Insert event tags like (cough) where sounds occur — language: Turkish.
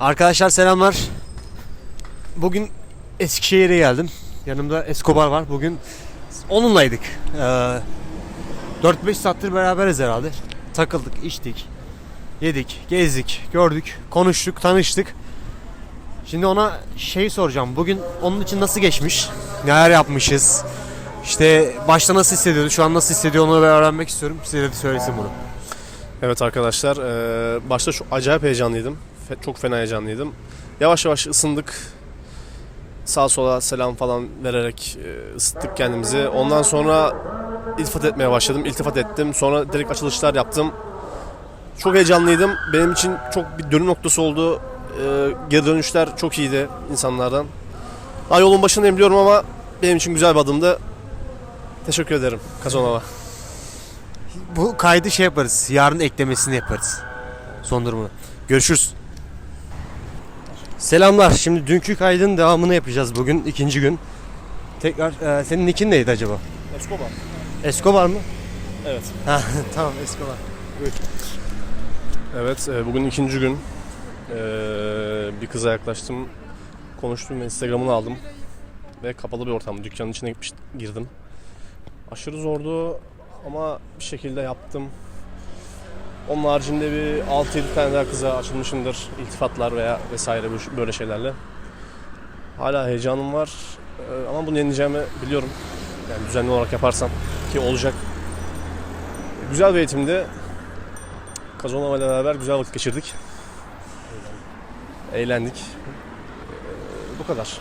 Arkadaşlar selamlar. Bugün Eskişehir'e geldim. Yanımda Escobar var. Bugün onunlaydık. Ee, 4-5 saattir beraberiz herhalde. Takıldık, içtik, yedik, gezdik, gördük, konuştuk, tanıştık. Şimdi ona şey soracağım. Bugün onun için nasıl geçmiş? Neler yapmışız? İşte başta nasıl hissediyordu, şu an nasıl hissediyor onu öğrenmek istiyorum. Size de söylesin bunu. Evet arkadaşlar, eee, başta çok acayip heyecanlıydım. Çok fena heyecanlıydım. Yavaş yavaş ısındık. Sağa sola selam falan vererek eee, ısıttık kendimizi. Ondan sonra iltifat etmeye başladım. İltifat ettim. Sonra direkt açılışlar yaptım. Çok heyecanlıydım. Benim için çok bir dönüm noktası oldu. Eee, geri dönüşler çok iyiydi insanlardan. Daha yolun başındayım biliyorum ama benim için güzel bir adımdı. Teşekkür ederim Kazanova. Bu kaydı şey yaparız. Yarın eklemesini yaparız. Son durumunu. Görüşürüz. Selamlar. Şimdi dünkü kaydın devamını yapacağız bugün. ikinci gün. Tekrar e, senin nickin neydi acaba? Escobar. Escobar mı? Evet. Ha, (laughs) tamam Escobar. Evet, e, bugün ikinci gün. E, Bir kıza yaklaştım, konuştum ve Instagram'ını aldım. Ve kapalı bir ortam, dükkanın içine gitmiş, girdim. Aşırı zordu ama bir şekilde yaptım. Onun haricinde bir 6-7 tane daha kıza açılmışımdır. İltifatlar veya vesaire böyle şeylerle. Hala heyecanım var e, ama bunu yeneceğimi biliyorum. Yani düzenli olarak yaparsam ki olacak. Güzel bir eğitimdi. Kazanova ile beraber güzel vakit geçirdik. Eğlendik. Ee, bu kadar.